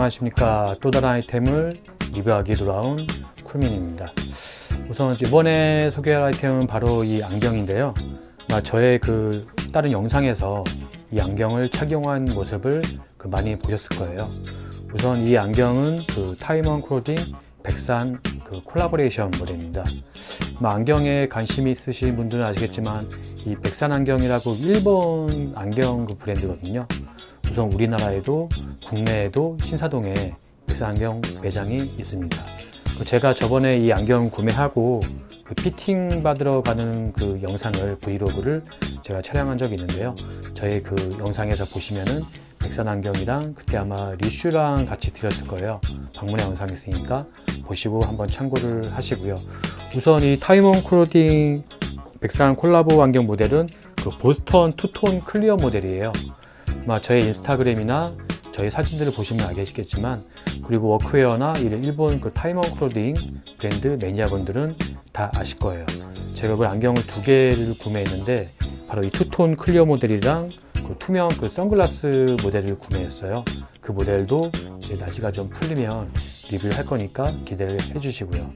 자, 안녕하십니까. 또 다른 아이템을 리뷰하기 돌아온 쿨민입니다. 우선 이번에 소개할 아이템은 바로 이 안경인데요. 아, 저의 그 다른 영상에서 이 안경을 착용한 모습을 그 많이 보셨을 거예요. 우선 이 안경은 그 타이먼 크로딩 백산 그 콜라보레이션 모델입니다. 뭐 안경에 관심이 있으신 분들은 아시겠지만 이 백산 안경이라고 일본 안경 그 브랜드거든요. 우선 우리나라에도 국내에도 신사동에 백산 안경 매장이 있습니다. 그 제가 저번에 이 안경 구매하고 그 피팅 받으러 가는 그 영상을 브이로그를 제가 촬영한 적이 있는데요. 저희 그 영상에서 보시면은 백산 안경이랑 그때 아마 리슈랑 같이 드렸을 거예요. 방문의 영상이 있으니까 보시고 한번 참고를 하시고요. 우선 이 타이몬 크로딩 백산 콜라보 안경 모델은 그 보스턴 투톤 클리어 모델이에요. 아마 저의 인스타그램이나 저희 사진들을 보시면 알겠겠지만 그리고 워크웨어나 이 일본 그 타이먼 크로딩 브랜드 매니아분들은 다 아실 거예요. 제가 그 안경을 두 개를 구매했는데 바로 이 투톤 클리어 모델이랑 그 투명 그 선글라스 모델을 구매했어요. 그 모델도 날씨가 좀 풀리면 리뷰를 할 거니까 기대를 해주시고요.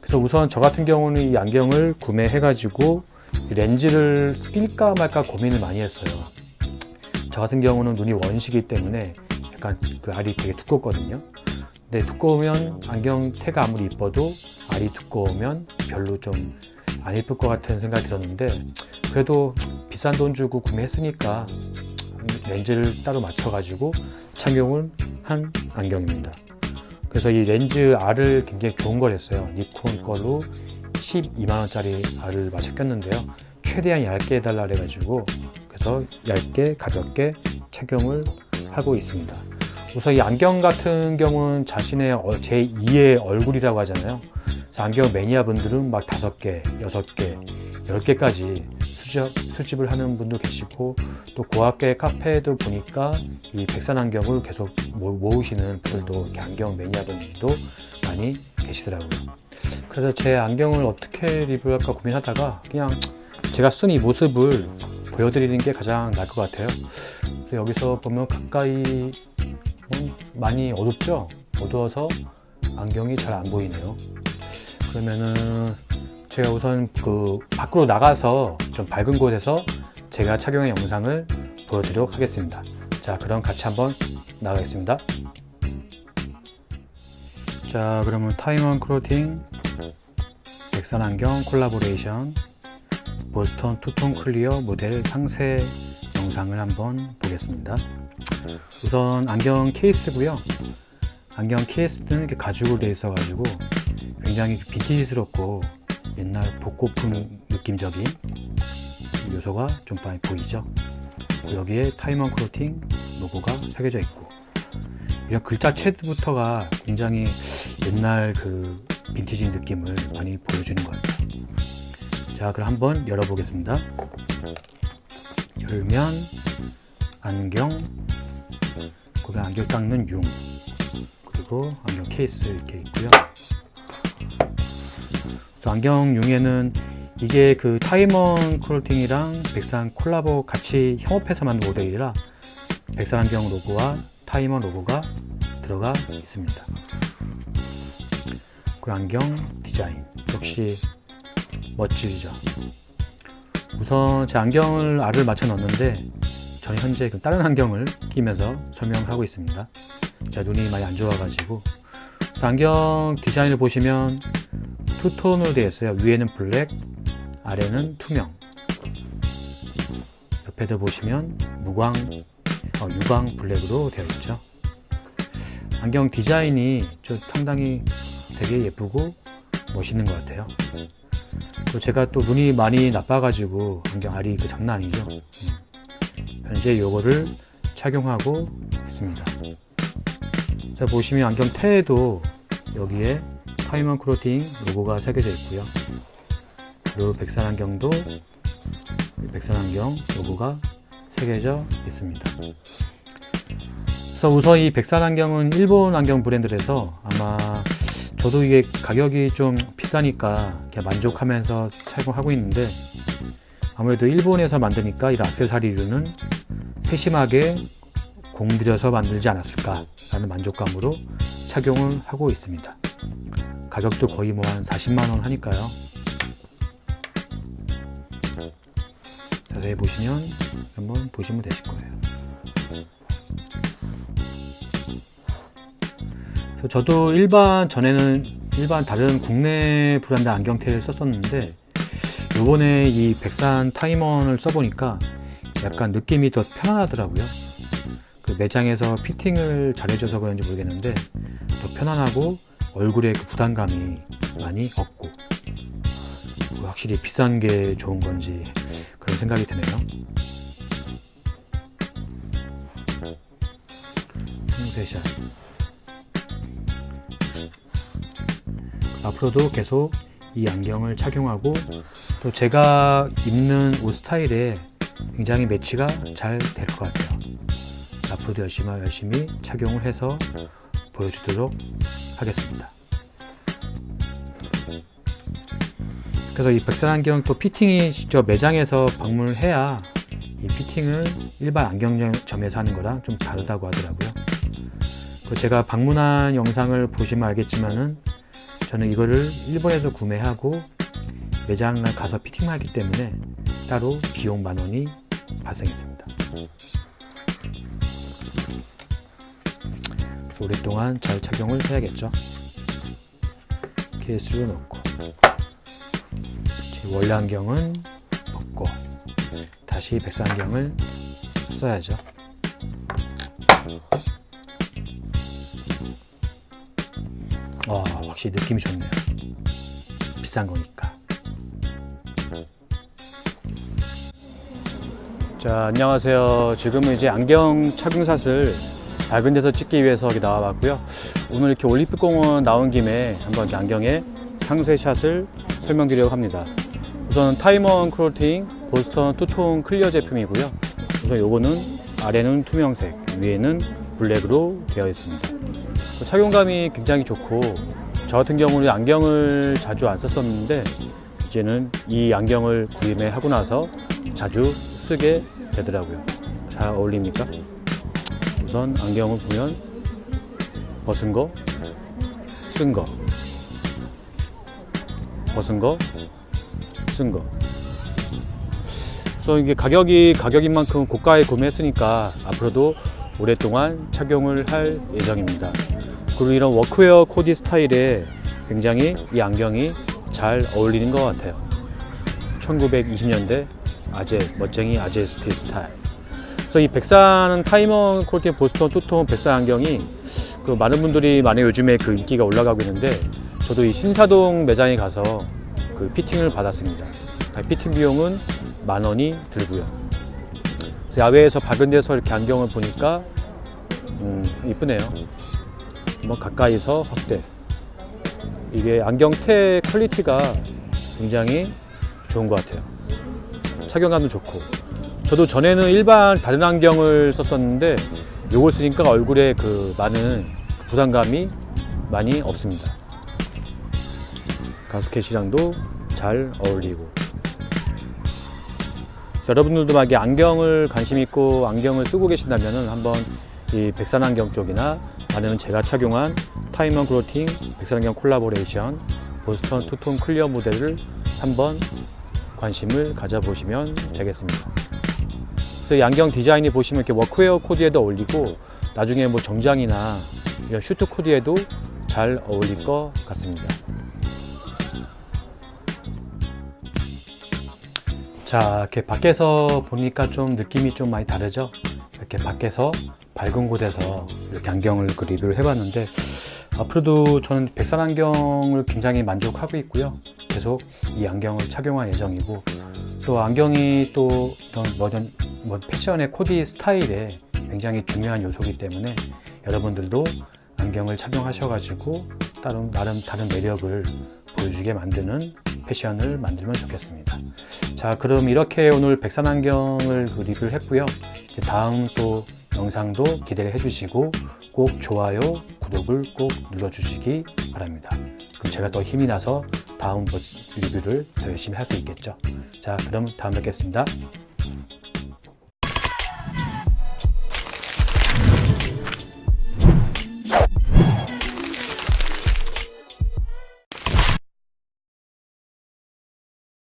그래서 우선 저 같은 경우는 이 안경을 구매해가지고 렌즈를 낄까 말까 고민을 많이 했어요. 저 같은 경우는 눈이 원시기 때문에 약간 그 알이 되게 두껍거든요. 근데 두꺼우면 안경 테가 아무리 이뻐도 알이 두꺼우면 별로 좀안 이쁠 것 같은 생각이 들었는데 그래도 비싼 돈 주고 구매했으니까 렌즈를 따로 맞춰가지고 착용을 한 안경입니다. 그래서 이 렌즈 알을 굉장히 좋은 걸 했어요. 니콘 걸로 12만원짜리 알을 맞춰 꼈는데요. 최대한 얇게 해달라 그래가지고 그래서 얇게 가볍게 착용을 하고 있습니다. 우선 이 안경 같은 경우는 자신의 제2의 얼굴이라고 하잖아요. 그래서 안경 매니아 분들은 막 다섯 개, 여섯 개, 열 개까지 수집, 수집 을 하는 분도 계시고 또 고학계 카페에도 보니까 이 백산 안경을 계속 모으시는 분들도 안경 매니아 분들도 많이 계시더라고요. 그래서 제 안경을 어떻게 리뷰할까 고민하다가 그냥 제가 쓴 이 모습을 보여드리는 게 가장 나을 것 같아요. 여기서 보면 가까이 많이 어둡죠? 어두워서 안경이 잘 안 보이네요. 그러면은 제가 우선 그 밖으로 나가서 좀 밝은 곳에서 제가 착용한 영상을 보여드리도록 하겠습니다. 자, 그럼 같이 한번 나가겠습니다. 자, 그러면 타이먼 크로팅 백산 안경 콜라보레이션 보스턴 투톤 클리어 모델 상세 영상을 한번 보겠습니다. 우선 안경 케이스고요. 안경 케이스는 이렇게 가죽으로 되어 있어가지고 굉장히 빈티지스럽고 옛날 복고풍 느낌적인 요소가 좀 많이 보이죠. 여기에 타이먼 크로팅 로고가 새겨져 있고 이런 글자체부터가 굉장히 옛날 그 빈티지 느낌을 많이 보여주는 것 같아요. 자, 그럼 한번 열어보겠습니다. 열면 안경, 그다음 안경 닦는 융, 그리고 안경 케이스 이렇게 있고요. 안경 융에는 이게 그 타이먼 크로팅이랑 백산 콜라보 같이 협업해서 만든 모델이라 백산 안경 로고와 타이먼 로고가 들어가 있습니다. 그 안경 디자인 역시 멋지죠. 우선 제 안경을 알을 맞춰 넣었는데 저는 현재 그 다른 안경을 끼면서 설명하고 있습니다. 제 눈이 많이 안 좋아가지고 안경 디자인을 보시면 투톤으로 되어 있어요. 위에는 블랙, 아래는 투명. 옆에도 보시면 무광, 어, 유광 블랙으로 되어 있죠. 안경 디자인이 좀 상당히 되게 예쁘고 멋있는 것 같아요. 또 제가 또 눈이 많이 나빠가지고 안경 알이 그 장난 아니죠. 음. 현재 요거를 착용하고 있습니다. 자 보시면 안경 테에도 여기에 타이먼 크로팅 로고가 새겨져 있고요. 그리고 백산 안경도 백산 안경 로고가 새겨져 있습니다. 그래서 우선 이 백산 안경은 일본 안경 브랜드라서 아마 저도 이게 가격이 좀 비싸니까 만족하면서 착용하고 있는데 아무래도 일본에서 만드니까 이런 악세사리류는 세심하게 공들여서 만들지 않았을까라는 만족감으로 착용을 하고 있습니다. 가격도 거의 뭐 한 40만 원 하니까요. 자세히 보시면 한번 보시면 되실 거예요. 저도 일반 전에는 일반 다른 국내 브랜드 안경테를 썼었는데 요번에 이 백산 타이먼을 써보니까 약간 느낌이 더 편안하더라고요. 그 매장에서 피팅을 잘해줘서 그런지 모르겠는데 더 편안하고 얼굴에 그 부담감이 많이 없고 확실히 비싼 게 좋은 건지 그런 생각이 드네요. 홍세샷 앞으로도 계속 이 안경을 착용하고 또 제가 입는 옷 스타일에 굉장히 매치가 잘 될 것 같아요. 앞으로도 열심히 열심히 착용을 해서 보여주도록 하겠습니다. 그래서 이 백산 안경 또 피팅이 직접 매장에서 방문을 해야 이 피팅을 일반 안경점에서 하는 거랑 좀 다르다고 하더라고요. 그 제가 방문한 영상을 보시면 알겠지만은 저는 이거를 일본에서 구매하고 매장을 가서 피팅을 하기 때문에 따로 비용 만 원이 발생했습니다. 오랫동안 잘 착용을 해야겠죠. 케이스로 넣고 제 원래 안경은 벗고 다시 백사 안경을 써야죠. 확실히 느낌이 좋네요. 비싼 거니까. 자 안녕하세요. 지금은 이제 안경 착용샷을 밝은 데서 찍기 위해서 여기 나와봤고요. 오늘 이렇게 올림픽 공원 나온 김에 한번 안경의 상세샷을 설명드리려고 합니다. 우선 타이먼 크로팅 보스턴 투톤 클리어 제품이고요. 우선 요거는 아래는 투명색, 위에는 블랙으로 되어 있습니다. 그 착용감이 굉장히 좋고 저 같은 경우는 안경을 자주 안 썼었는데 이제는 이 안경을 구매하고 나서 자주 쓰게 되더라고요. 잘 어울립니까? 우선 안경을 보면 벗은 거, 쓴 거, 벗은 거, 쓴 거. 이게 가격이 가격인 만큼 고가에 구매했으니까 앞으로도 오랫동안 착용을 할 예정입니다. 그리고 이런 워크웨어 코디 스타일에 굉장히 이 안경이 잘 어울리는 것 같아요. 1920년대 아재, 멋쟁이 아재스티 스타일. 그래서 이 백산 타이먼 퀄리티 보스턴 투톤 백산 안경이 그 많은 분들이 많이 요즘에 그 인기가 올라가고 있는데 저도 이 신사동 매장에 가서 그 피팅을 받았습니다. 피팅 비용은 만 원이 들고요. 야외에서 밝은 데서 이렇게 안경을 보니까 음, 이쁘네요. 뭐 가까이서 확대. 이게 안경테 퀄리티가 굉장히 좋은 것 같아요. 착용감도 좋고. 저도 전에는 일반 다른 안경을 썼었는데 이걸 쓰니까 얼굴에 그 많은 부담감이 많이 없습니다. 가스켓이랑도 잘 어울리고. 여러분들도 만약에 안경을 관심 있고 안경을 쓰고 계신다면 한번 이 백산 안경 쪽이나 아니면 제가 착용한 타이먼 그로팅 백산 안경 콜라보레이션 보스턴 투톤 클리어 모델을 한번 관심을 가져보시면 되겠습니다. 그래서 이 안경 디자인이 보시면 이렇게 워크웨어 코디에도 어울리고 나중에 뭐 정장이나 이런 슈트 코디에도 잘 어울릴 것 같습니다. 자, 이렇게 밖에서 보니까 좀 느낌이 좀 많이 다르죠? 이렇게 밖에서 밝은 곳에서 이렇게 안경을 그 리뷰를 해봤는데 앞으로도 저는 백산 안경을 굉장히 만족하고 있고요. 계속 이 안경을 착용할 예정이고 또 안경이 또 어떤 뭐든 뭐 패션의 코디 스타일에 굉장히 중요한 요소이기 때문에 여러분들도 안경을 착용하셔가지고 다른 나름 다른 매력을 보여주게 만드는 패션을 만들면 좋겠습니다. 자, 그럼 이렇게 오늘 백산 안경을 그 리뷰를 했고요. 다음 또 영상도 기대를 해주시고 꼭 좋아요, 구독을 꼭 눌러주시기 바랍니다. 그럼 제가 더 힘이 나서 다음 리뷰를 더 열심히 할 수 있겠죠. 자, 그럼 다음 뵙겠습니다.